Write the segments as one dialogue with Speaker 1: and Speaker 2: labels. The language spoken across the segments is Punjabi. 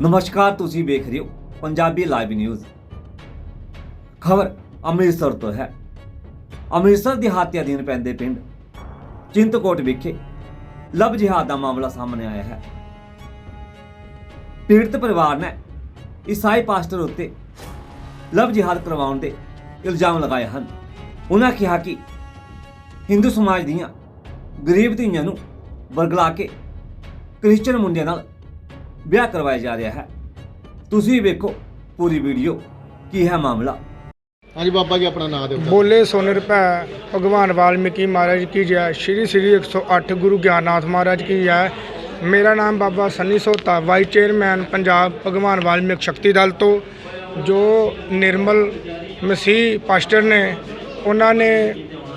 Speaker 1: ਨਮਸਕਾਰ, ਤੁਸੀਂ ਵੇਖ ਰਹੇ ਹੋ ਪੰਜਾਬੀ ਲਾਈਵ ਨਿਊਜ਼ ਖਬਰ ਅੰਮ੍ਰਿਤਸਰ ਤੋਂ ਹੈ। ਅੰਮ੍ਰਿਤਸਰ ਦਿਹਾਤੀ ਅਧੀਨ ਪੈਂਦੇ ਪਿੰਡ ਚਿੰਤਕੋਟ ਵਿਖੇ ਲਵ ਜਿਹਾਦ ਦਾ ਮਾਮਲਾ ਸਾਹਮਣੇ ਆਇਆ ਹੈ। ਪੀੜਤ ਪਰਿਵਾਰ ਨੇ ਈਸਾਈ ਪਾਸਟਰ ਉੱਤੇ ਲਵ ਜਿਹਾਦ ਕਰਵਾਉਣ ਦੇ ਇਲਜ਼ਾਮ ਲਗਾਏ ਹਨ। ਉਹਨਾਂ ਕਿਹਾ ਕਿ ਹਿੰਦੂ ਸਮਾਜ ਦੀਆਂ ਗਰੀਬ ਧੀਆਂ ਨੂੰ ਵਰਗਲਾ ਕੇ ਕ੍ਰਿਸਚੀਅਨ ਮੁੰਡਿਆਂ ਨਾਲ ਵਿਆਹ ਕਰਵਾਇਆ ਜਾ ਰਿਹਾ ਹੈ। ਤੁਸੀਂ ਵੇਖੋ ਪੂਰੀ ਵੀਡੀਓ ਕੀ ਹੈ ਮਾਮਲਾ।
Speaker 2: ਹਾਂਜੀ ਬਾਬਾ ਜੀ ਆਪਣਾ ਨਾਮ ਦਿਓ।
Speaker 3: ਬੋਲੇ ਸੋਨ ਰੁਪੈ ਭਗਵਾਨ ਵਾਲਮੀਕੀ ਮਹਾਰਾਜ ਕੀ ਜੈ। ਸ਼੍ਰੀ ਸ਼੍ਰੀ 108 ਗੁਰੂ ਗਿਆਨਨਾਥ ਮਹਾਰਾਜ ਕੀ ਜੈ। ਮੇਰਾ ਨਾਮ ਬਾਬਾ ਸੰਨੀ ਸੋਤਾ ਵਾਈਸ ਚੇਅਰਮੈਨ ਪੰਜਾਬ ਭਗਵਾਨ ਵਾਲਮੀਕ ਸ਼ਕਤੀ ਦਲ ਤੋਂ ਜੋ ਨਿਰਮਲ ਮਸੀਹ ਪਾਸਟਰ ਨੇ ਉਹਨਾਂ ਨੇ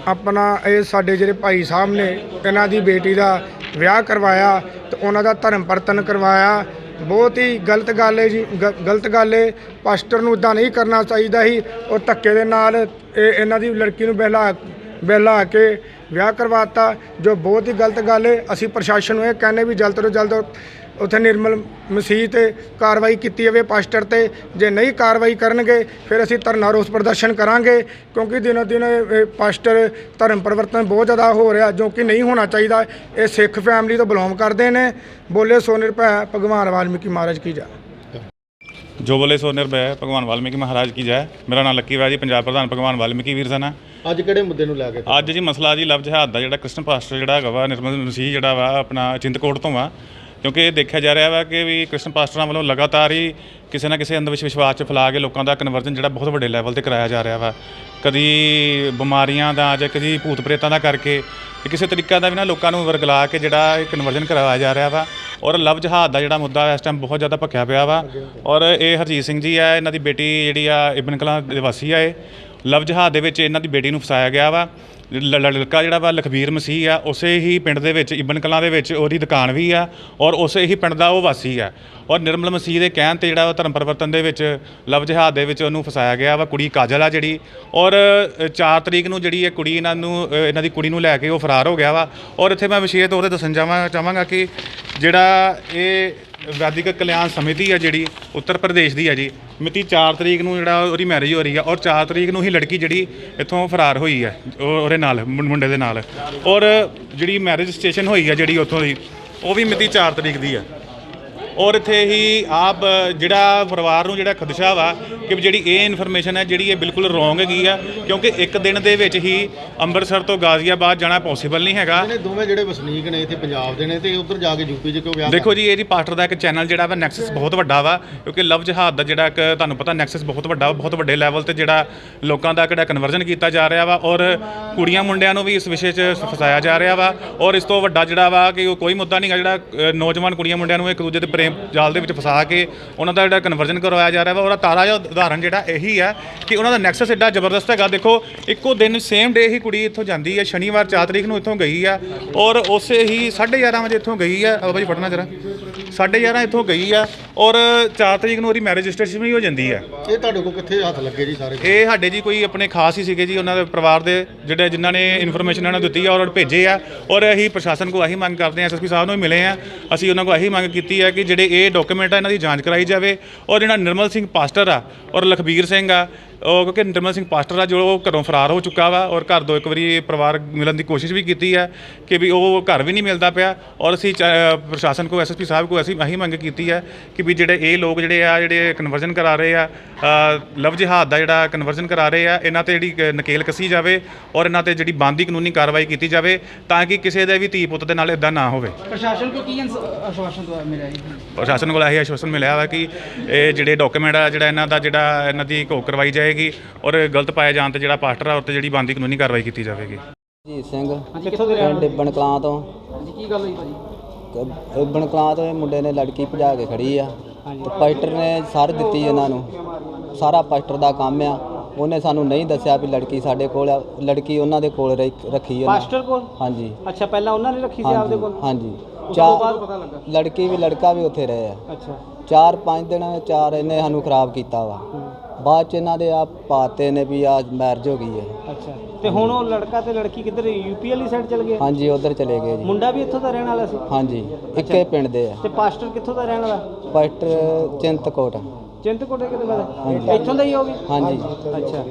Speaker 3: ਆਪਣਾ ਇਹ ਸਾਡੇ ਜਿਹੜੇ ਭਾਈ ਸਾਹਿਬ ਨੇ ਇਹਨਾਂ ਦੀ ਬੇਟੀ ਦਾ ਵਿਆਹ ਕਰਵਾਇਆ ਤੇ ਉਹਨਾਂ ਦਾ ਧਰਮ ਪਰਤਨ ਕਰਵਾਇਆ। ਬਹੁਤ ਹੀ ਗਲਤ ਗੱਲ ਹੈ ਜੀ, ਗ- ਗਲਤ ਗੱਲ ਹੈ। ਪਾਸਟਰ ਨੂੰ ਇਦਾਂ ਨਹੀਂ ਕਰਨਾ ਚਾਹੀਦਾ ਸੀ। ਉਹ ਧੱਕੇ ਦੇ ਨਾਲ ਇਹ ਇਹਨਾਂ ਦੀ ਲੜਕੀ ਨੂੰ ਬਹਿਲਾ ਬਹਿਲਾ ਕੇ ਵਿਆਹ ਕਰਵਾਤਾ, ਜੋ ਬਹੁਤ ਹੀ ਗਲਤ ਗੱਲ ਹੈ। ਅਸੀਂ ਪ੍ਰਸ਼ਾਸਨ ਨੂੰ ਇਹ ਕਹਿੰਦੇ ਵੀ ਜਲਦ ਤੋਂ ਜਲਦ ਉੱਥੇ ਨਿਰਮਲ ਮਸੀਹ ਤੇ ਕਾਰਵਾਈ ਕੀਤੀ ਜਾਵੇ ਪਾਸਟਰ ਤੇ। ਜੇ ਨਹੀਂ ਕਾਰਵਾਈ ਕਰਨਗੇ ਫਿਰ ਅਸੀਂ ਧਰਨਾ ਰੋਸ ਪ੍ਰਦਰਸ਼ਨ ਕਰਾਂਗੇ ਕਿਉਂਕਿ ਦਿਨੋ ਦਿਨ ਇਹ ਪਾਸਟਰ ਧਰਮ ਪਰਿਵਰਤਨ ਬਹੁਤ ਜ਼ਿਆਦਾ ਹੋ ਰਿਹਾ ਜੋ ਕਿ ਨਹੀਂ ਹੋਣਾ ਚਾਹੀਦਾ। ਇਹ ਸਿੱਖ ਫੈਮਿਲੀ ਤੋਂ ਬਿਲੋਂਗ ਕਰਦੇ ਨੇ। ਬੋਲੇ ਸੋ ਨਿਰਭੈ ਭਗਵਾਨ ਵਾਲਮੀਕੀ ਮਹਾਰਾਜ ਕੀ ਜੈ।
Speaker 4: ਜੋ ਬੋਲੇ ਸੋ ਨਿਰਭੈ ਭਗਵਾਨ ਵਾਲਮੀਕੀ ਮਹਾਰਾਜ ਕੀ ਜੈ। ਮੇਰਾ ਨਾਮ ਲੱਕੀ ਰਾਜ ਜੀ ਪੰਜਾਬ ਪ੍ਰਧਾਨ ਭਗਵਾਨ ਵਾਲਮੀਕੀ ਵੀਰ ਸਨ।
Speaker 2: ਅੱਜ ਕਿਹੜੇ ਮੁੱਦੇ ਨੂੰ ਲੈ ਕੇ
Speaker 4: ਅੱਜ ਜੀ ਮਸਲਾ ਜੀ ਲਵ ਜਹਾਦ ਦਾ ਜਿਹੜਾ ਕ੍ਰਿਸ਼ਨ ਪਾਸਟਰ ਜਿਹੜਾ ਹੈਗਾ ਵਾ ਨਿਰਮਲ ਮਸੀਹ ਜਿਹੜਾ ਵਾ ਆਪਣਾ ਚਿੰਤਕੋਟ ਤੋਂ ਆ ਕਿਉਂਕਿ ਇਹ ਦੇਖਿਆ ਜਾ ਰਿਹਾ ਵਾ ਕਿ ਵੀ ਕ੍ਰਿਸ਼ਨ ਪਾਸਟਰਾਂ ਵੱਲੋਂ ਲਗਾਤਾਰ ਹੀ ਕਿਸੇ ਨਾ ਕਿਸੇ ਅੰਧ ਵਿਸ਼ਵਾਸ 'ਚ ਫੈਲਾ ਕੇ ਲੋਕਾਂ ਦਾ ਕਨਵਰਜਨ ਜਿਹੜਾ ਬਹੁਤ ਵੱਡੇ ਲੈਵਲ ਤੇ ਕਰਾਇਆ ਜਾ ਰਿਹਾ ਵਾ। ਕਦੀ ਬਿਮਾਰੀਆਂ ਦਾ ਜਾਂ ਕਦੀ ਭੂਤ ਪ੍ਰੇਤਾਂ ਦਾ ਕਰਕੇ ਤੇ ਕਿਸੇ ਤਰੀਕਾ ਦਾ ਵੀ ਨਾ ਲੋਕਾਂ ਨੂੰ ਵਰਗਲਾ ਕੇ ਜਿਹੜਾ ਇਹ ਕਨਵਰਜਨ ਕਰਵਾਇਆ ਜਾ ਰਿਹਾ ਵਾ। ਔਰ ਲਵ ਜਹਾਦ ਦਾ ਜਿਹੜਾ ਮੁੱਦਾ ਇਸ ਟਾਈਮ ਬਹੁਤ ਜ਼ਿਆਦਾ ਭਖਿਆ ਪਿਆ ਵਾ। ਔਰ ਇਹ ਹਰਜੀਤ ਸਿੰਘ ਜੀ ਆ, ਇਹਨਾਂ ਦੀ ਬੇਟੀ ਜਿਹੜੀ ਆ, ਇਬਨ ਕਲਾਂ ਦੇ ਵਾਸੀ ਆ ਇਹ। ਲਵ ਜਹਾਜ਼ ਦੇ ਵਿੱਚ ਇਹਨਾਂ ਦੀ ਬੇਟੀ ਨੂੰ ਫਸਾਇਆ ਗਿਆ ਵਾ। ਲ- ਲ- ਲੜਕਾ ਜਿਹੜਾ ਵਾ ਲਖਬੀਰ ਮਸੀਹ ਆ ਉਸੇ ਹੀ ਪਿੰਡ ਦੇ ਵਿੱਚ ਇਬਨ ਕਲਾਂ ਦੇ ਵਿੱਚ ਉਹਦੀ ਦੁਕਾਨ ਵੀ ਆ ਔਰ ਉਸੇ ਹੀ ਪਿੰਡ ਦਾ ਉਹ ਵਾਸੀ ਆ। ਔਰ ਨਿਰਮਲ ਮਸੀਹ ਦੇ ਕਹਿਣ ਤੇ ਜਿਹੜਾ ਉਹ ਧਰਮ ਪਰਿਵਰਤਨ ਦੇ ਵਿੱਚ ਲਵ ਜਹਾਜ਼ ਦੇ ਵਿੱਚ ਉਹਨੂੰ ਫਸਾਇਆ ਗਿਆ ਵਾ ਕੁੜੀ ਕਾਜਲ ਆ ਜਿਹੜੀ। ਔਰ 4 ਤਰੀਕ ਨੂੰ ਜਿਹੜੀ ਇਹ ਕੁੜੀ ਇਹਨਾਂ ਨੂੰ ਅ, ਇਹਨਾਂ ਦੀ ਕੁੜੀ ਨੂੰ ਲੈ ਕੇ ਉਹ ਫਰਾਰ ਹੋ ਗਿਆ ਵਾ। ਔਰ ਇੱਥੇ ਮੈਂ ਵਿਸ਼ੇਸ਼ ਤੌਰ ਤੇ ਦੱਸਣ ਜਾਵਾਂ ਚਾਹਾਂਗਾ ਕਿ ਜਿਹੜਾ ਇਹ ਵੈਦਿਕ ਕਲਿਆਣ ਸਮਿਤੀ ਆ ਜਿਹੜੀ ਉੱਤਰ ਪ੍ਰਦੇਸ਼ ਦੀ ਆ ਜੀ ਮਿਤੀ 4 ਤਰੀਕ ਨੂੰ ਜਿਹੜਾ ਉਹਦੀ ਮੈਰਿਜ ਹੋ ਰਹੀ ਆ ਔਰ 4 ਤਰੀਕ ਨੂੰ ਹੀ ਲੜਕੀ ਜਿਹੜੀ ਇੱਥੋਂ ਫਰਾਰ ਹੋਈ ਹੈ ਉਹ ਉਹਦੇ ਨਾਲ, ਮੁੰ- ਮੁੰਡੇ ਦੇ ਨਾਲ। ਔਰ ਜਿਹੜੀ ਮੈਰਿਜ ਸਟੇਸ਼ਨ ਹੋਈ ਆ ਜਿਹੜੀ ਉੱਥੋਂ ਦੀ, ਉਹ ਵੀ ਮਿਤੀ 4 ਤਰੀਕ ਦੀ ਆ। ਔਰ ਇੱਥੇ ਹੀ ਆਪ ਜਿਹੜਾ ਪਰਿਵਾਰ ਨੂੰ ਜਿਹੜਾ ਖਦਸ਼ਾ ਵਾ ਕਿ ਜਿਹੜੀ ਇਹ ਇਨਫੋਰਮੇਸ਼ਨ ਹੈ ਜਿਹੜੀ ਇਹ ਬਿਲਕੁਲ ਰੋਂਗ ਹੈਗੀ ਆ ਕਿਉਂਕਿ ਇੱਕ ਦਿਨ ਦੇ ਵਿੱਚ ਹੀ ਅੰਮ੍ਰਿਤਸਰ ਤੋਂ ਗਾਜ਼ੀਆਬਾਦ ਜਾਣਾ ਪੋਸੀਬਲ ਨਹੀਂ ਹੈਗਾ।
Speaker 2: ਇਹਨੇ ਦੋਵੇਂ ਜਿਹੜੇ ਵਸਨੀਕ ਨੇ ਇੱਥੇ ਪੰਜਾਬ ਦੇ ਨੇ ਤੇ ਉਧਰ ਜਾ ਕੇ ਯੂਪੀ 'ਚ ਕਿਉਂ ਵਿਆਹ
Speaker 4: ਦੇਖੋ ਜੀ ਇਹਦੀ ਪਾਸਟਰ ਦਾ ਇੱਕ ਚੈਨਲ ਜਿਹੜਾ ਵਾ ਨੈਕਸਸ ਬਹੁਤ ਵੱਡਾ ਵਾ ਕਿਉਂਕਿ ਲਵ ਜਹਾਦ ਦਾ ਜਿਹੜਾ ਇੱਕ ਤੁਹਾਨੂੰ ਪਤਾ ਨੈਕਸਸ ਬਹੁਤ ਵੱਡਾ ਬਹੁਤ ਵੱਡੇ ਲੈਵਲ ਤੇ ਜਿਹੜਾ ਲੋਕਾਂ ਦਾ ਕਿਹੜਾ ਕਨਵਰਜਨ ਕੀਤਾ ਜਾ ਰਿਹਾ ਵਾ ਔਰ ਕੁੜੀਆਂ ਮੁੰਡਿਆਂ ਨੂੰ ਵੀ ਇਸ ਵਿਸ਼ੇ 'ਚ ਫਸਾਇਆ ਜਾ ਰਿਹਾ ਵਾ ਔਰ ਇਸ ਤੋਂ ਵੱਡਾ ਜਿਹੜਾ ਵਾ ਕਿ ਉਹ ਕੋਈ ਮੁੱਦਾ ਨਹੀਂਗਾ ਜਿਹੜਾ ਨੌਜਵਾਨ ਕੁੜੀਆਂ ਮੁੰਡਿਆਂ ਨੂੰ ਇੱਕ ਦੂਜੇ ਦੇ ਪ੍ਰੇਮ ਜਾਲ ਦੇ ਵਿੱਚ ਫਸਾ ਕੇ ਉਹਨਾਂ ਦਾ ਜਿਹੜਾ ਕਨਵਰਜਨ ਕਰਵਾਇਆ ਜਾ ਰਿਹਾ ਵਾ, ਉਹਦਾ ਤਾਰਾ ਜਿਹਾ ਉਦਾਹਰਨ ਜਿਹੜਾ ਇਹੀ ਹੈ ਕਿ ਉਹਨਾਂ ਦਾ ਨੈਕਸਸ ਐਡਾ ਜ਼ਬਰਦਸਤ ਹੈਗਾ। ਦੇਖੋ, ਇੱਕੋ ਦਿਨ ਸੇਮ ਡੇ ਹੀ ਕੁੜੀ ਇੱਥੋਂ ਜਾਂਦੀ ਹੈ ਸ਼ਨੀਵਾਰ 4 ਤਰੀਕ ਨੂੰ ਇੱਥੋਂ ਗਈ ਆ ਔਰ ਉਸੇ ਹੀ 11:30 ਵਜੇ ਇੱਥੋਂ ਗਈ ਆ। ਬਾਬਾ ਜੀ ਪੜਨਾ ਜਰਾ। 11:30 ਇੱਥੋਂ ਗਈ ਆ ਔਰ 4 ਤਰੀਕ ਨੂੰ ਉਹਦੀ ਮੈਰਿਜ ਰਜਿਸਟ੍ਰੇਸ਼ਨ ਵੀ ਹੋ ਜਾਂਦੀ ਆ।
Speaker 2: ਇਹ ਤੁਹਾਡੇ ਕੋਲ ਕਿੱਥੇ ਹੱਥ ਲੱਗੇ ਜੀ ਸਾਰੇ?
Speaker 4: ਇਹ ਸਾਡੇ ਜੀ ਕੋਈ ਆਪਣੇ ਖਾਸ ਹੀ ਸੀਗੇ ਜੀ ਉਹਨਾਂ ਦੇ ਪਰਿਵਾਰ ਦੇ ਜਿਹੜੇ ਜਿਨ੍ਹਾਂ ਨੇ ਇਨਫੋਰਮੇਸ਼ਨ ਇਹਨਾਂ ਨੂੰ ਦਿੱਤੀ ਆ ਔਰ ਭੇਜੇ ਆ। ਔਰ ਅਸੀਂ ਪ੍ਰਸ਼ਾਸਨ ਕੋਲ ਇਹੀ ਮੰਗ ਕਰਦੇ ਆ ਐਸਐਸਪੀ ਸਾਹਿਬ ਨੂੰ ਵੀ ਮਿਲੇ ਆ। ਅਸੀਂ ਉਹਨਾਂ ਕੋਲ ਇਹੀ ਮੰਗ ਕੀਤੀ ਹੈ ਕਿ ਜਿਹੜੇ ਇਹ ਡਾਕੂਮੈਂਟ ਆ ਇਹਨਾਂ ਦੀ ਜਾਂਚ ਕਰਾਈ ਜਾਵੇ। ਔਰ ਜਿਹੜਾ ਨਿਰਮਲ ਸਿੰਘ ਪਾਸਟਰ ਆ ਔਰ ਲਖਬੀਰ ਸਿੰਘ ਆ ਉਹ ਕਿਉਂਕਿ ਨਿਰਮਲ ਸਿੰਘ ਪਾਸਟਰ ਆ ਜੋ ਉਹ ਘਰੋਂ ਫਰਾਰ ਹੋ ਚੁੱਕਾ ਵਾ ਔਰ ਘਰ ਦੋ ਇੱਕ ਵਾਰੀ ਪਰਿਵਾਰ ਮਿਲਣ ਦੀ ਕੋਸ਼ਿਸ਼ ਵੀ ਕੀਤੀ ਹੈ ਕਿ ਵੀ ਉਹ ਘਰ ਵੀ ਨਹੀਂ ਮਿਲਦਾ ਪਿਆ ਔਰ ਅਸੀਂ ਚ- ਪ੍ਰਸ਼ਾਸਨ ਕੋ ਐਸਐਸਪੀ ਸਾਹਿਬ ਕੋ ਅਸੀਂ ਇਹੀ ਮੰਗ ਕੀਤੀ ਹੈ ਕਿ ਵੀ ਜਿਹੜੇ ਇਹ ਲੋਕ ਜਿਹੜੇ ਆ ਜਿਹੜੇ ਕਨਵਰਜਨ ਕਰਾ ਰਹੇ ਆ ਅ, ਲਵ ਜਿਹਾਦ ਦਾ ਜਿਹੜਾ ਕਨਵਰਜਨ ਕਰਾ ਰਹੇ ਆ ਇਹਨਾਂ ਤੇ ਜਿਹੜੀ ਨਕੇਲ ਕੱਸੀ ਜਾਵੇ ਔਰ ਇਹਨਾਂ ਤੇ ਜਿਹੜੀ ਬੰਦੀ ਕਾਨੂੰਨੀ ਕਾਰਵਾਈ ਕੀਤੀ ਜਾਵੇ ਤਾਂ ਕਿ ਕਿਸੇ ਦੇ ਵੀ ਧੀ ਪੁੱਤ ਦੇ ਨਾਲ ਇਦਾਂ ਨਾ ਹੋਵੇ।
Speaker 5: ਪ੍ਰਸ਼ਾਸਨ ਕੋ ਕੀ ਅੰਸ- ਆਸ਼ਵਾਸਨ ਤੋਂ ਮਿਲਿਆ ਜੀ?
Speaker 4: ਪ੍ਰਸ਼ਾਸਨ ਕੋਲ ਇਹੀ ਆਸ਼ਵਾਸਨ ਮਿਲਿਆ ਵਾ ਕਿ ਇਹ ਜਿਹੜੇ ਡਾਕੂਮੈਂਟ ਆ ਜਿਹੜਾ ਇਹਨਾਂ ਦਾ ਜਿਹੜਾ ਇਹਨਾਂ ਦੀ ਘੋਖ ਕਰਵਾਈ ਜਾਏਗੀ ਔਰ ਗਲਤ ਪਾਏ ਜਾਣ ਤੇ ਜਿਹੜਾ ਪਾਸਟਰ ਆ ਉੱਤੇ ਜਿਹੜੀ ਬੰਦੀ ਕਾਨੂੰਨੀ ਕਾਰਵਾਈ ਕੀਤੀ ਜਾਵੇਗੀ।
Speaker 6: ਜੀ ਸਿੰਘ
Speaker 5: ਕਿੱਥੋਂ ਦੇ ਰਹਿਣ
Speaker 6: ਇਬਨ ਕਲਾਂ ਤੋਂ।
Speaker 5: ਹਾਂਜੀ ਕੀ ਗੱਲ ਹੋਈ ਭਾਜੀ?
Speaker 6: ਇਬਨ ਕਲਾਂ ਤੋਂ ਇਹ ਮੁੰਡੇ ਨੇ ਲੜਕੀ ਭਜਾ ਕੇ ਖੜੀ ਆ। ਤੇ ਪਾਸਟਰ ਨੇ ਸਰ ਦਿੱਤੀ ਉਹਨਾਂ ਨੂੰ। ਸਾਰਾ ਪਾਸਟਰ ਦਾ ਕੰਮ ਆ। ਉਹਨੇ ਸਾਨੂੰ ਨਹੀਂ ਦੱਸਿਆ ਵੀ ਲੜਕੀ ਸਾਡੇ ਕੋਲ ਆ। ਲੜਕੀ ਉਹਨਾਂ ਦੇ ਕੋਲ ਰਹਿ- ਰੱਖੀ ਉਹਨਾਂ।
Speaker 5: ਮਾਸਟਰ ਕੋਲ?
Speaker 6: ਹਾਂਜੀ।
Speaker 5: ਅੱਛਾ ਪਹਿਲਾਂ ਉਹਨਾਂ ਨੇ ਰੱਖੀ ਸੀ ਆਪਦੇ ਕੋਲ?
Speaker 6: ਹਾਂਜੀ।
Speaker 5: ਉਸ ਤੋਂ ਬਾਅਦ ਪਤਾ ਲੱਗਾ?
Speaker 6: ਚਾਰ ਲੜਕੀ ਵੀ ਲੜਕਾ ਵੀ ਉੱਥੇ ਰਹੇ ਆ।
Speaker 5: ਅੱਛਾ।
Speaker 6: ਚਾਰ ਪੰਜ ਦਿਨ ਚਾਰ ਇਹਨੇ ਸਾਨੂੰ ਖਰਾਬ ਕੀਤਾ ਵਾ। ਬਾਅਦ ਚ ਇਹਨਾਂ ਦੇ ਆ ਪਾਤੇ ਨੇ ਵੀ ਆ ਮੈਰਿਜ ਹੋ ਗਈ ਹੈ
Speaker 5: ਅੱਛਾ। ਤੇ ਹੁਣ ਉਹ ਲੜਕਾ ਤੇ ਲੜਕੀ ਕਿੱਧਰ ਯੂਪੀ ਵਾਲੀ ਸਾਈਡ ਚਲ ਗਏ?
Speaker 6: ਹਾਂਜੀ ਉਧਰ ਚਲੇ ਗਏ ਜੀ।
Speaker 5: ਮੁੰਡਾ ਵੀ ਇੱਥੋਂ ਦਾ ਰਹਿਣ ਵਾਲਾ ਸੀ?
Speaker 6: ਹਾਂਜੀ ਇੱਕੇ ਪਿੰਡ ਦੇ ਆ।
Speaker 5: ਤੇ ਪਾਸਟਰ ਕਿੱਥੋਂ ਦਾ ਰਹਿਣ ਵਾਲਾ?
Speaker 6: ਪਾਸਟਰ ਚਿੰਤਕੋਟ
Speaker 5: ਚਿੰਤਕੋਟੇ ਕਿਤੇ ਦਾ ਇੱਥੋਂ ਦਾ ਹੀ ਹੋਗੀ
Speaker 6: ਹਾਂਜੀ।
Speaker 5: ਅੱਛਾ।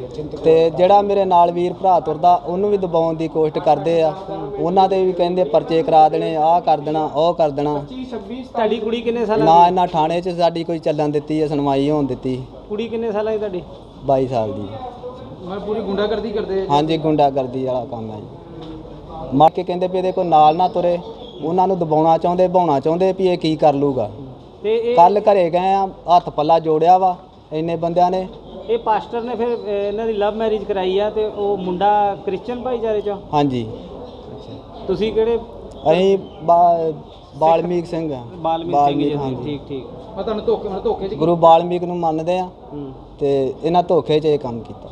Speaker 6: ਤੇ ਜਿਹੜਾ ਮੇਰੇ ਨਾਲ ਵੀਰ ਭਰਾ ਤੁਰਦਾ ਉਹਨੂੰ ਵੀ ਦਬਾਉਣ ਦੀ ਕੋਸ਼ਿਸ਼ ਕਰਦੇ ਆ। ਉਹਨਾਂ ਦੇ ਵੀ ਕਹਿੰਦੇ ਪਰਚੇ ਕਰਾ ਦੇਣੇ ਆਹ ਕਰ ਦੇਣਾ ਉਹ ਕਰ ਦੇਣਾ।
Speaker 5: 26 ਤੁਹਾਡੀ ਕੁੜੀ ਕਿੰਨੇ ਸਾਲਾਂ
Speaker 6: ਨਾ ਇਹਨਾਂ ਥਾਣੇ 'ਚ ਸਾਡੀ ਕੋਈ ਚੱਲਣ ਦਿੱਤੀ ਹੈ ਸੁਣਵਾਈ ਹੋਣ ਦਿੱਤੀ।
Speaker 5: ਕੁੜੀ ਕਿੰਨੇ ਸਾਲਾਂ ਦੀ ਤੁਹਾਡੀ?
Speaker 6: 22 ਸਾਲ ਦੀ।
Speaker 5: ਮੈਂ ਪੂਰੀ ਗੁੰਡਾਗਰਦੀ ਕਰਦੇ
Speaker 6: ਹਾਂਜੀ ਗੁੰਡਾਗਰਦੀ ਵਾਲਾ ਕੰਮ ਹੈ ਜੀ। ਮਾਰ ਕੇ ਕਹਿੰਦੇ ਵੀ ਇਹਦੇ ਕੋਲ ਨਾਲ ਨਾ ਤੁਰੇ ਉਹਨਾਂ ਨੂੰ ਦਬਾਉਣਾ ਚਾਹੁੰਦੇ ਭਾਉਣਾ ਚਾਹੁੰਦੇ ਵੀ ਇਹ ਕੀ ਕਰ ਲੂਗਾ।
Speaker 5: ਤੇ ਇਹ
Speaker 6: ਕੱਲ ਘਰੇ ਗਏ ਆ ਹੱਥ ਪੱਲਾ ਜੋੜਿਆ ਵਾ ਇੰਨੇ ਬੰਦਿਆਂ ਨੇ।
Speaker 5: ਇਹ ਪਾਸਟਰ ਨੇ ਫਿਰ ਇਹਨਾਂ ਦੀ ਲਵ ਮੈਰਿਜ ਕਰਾਈ ਆ ਤੇ ਉਹ ਮੁੰਡਾ ਕ੍ਰਿਸਚੀਅਨ ਭਾਈਚਾਰੇ ਚੋਂ?
Speaker 6: ਹਾਂਜੀ।
Speaker 5: ਤੁਸੀਂ ਕਿਹੜੇ
Speaker 6: ਅਸੀਂ ਬਾਲਮੀਕ ਸਿੰਘ ਆ।
Speaker 5: ਬਾਲਮੀਕ ਸਿੰਘ ਜੀ
Speaker 6: ਹਾਂਜੀ।
Speaker 5: ਠੀਕ ਠੀਕ। ਮੈਂ ਤੁਹਾਨੂੰ ਧੋਖੇ ਧੋਖੇ ਚ
Speaker 6: ਗੁਰੂ ਬਾਲਮੀਕ ਨੂੰ ਮੰਨਦੇ ਆ ਤੇ ਇਹਨਾਂ ਧੋਖੇ 'ਚ ਇਹ ਕੰਮ ਕੀਤਾ।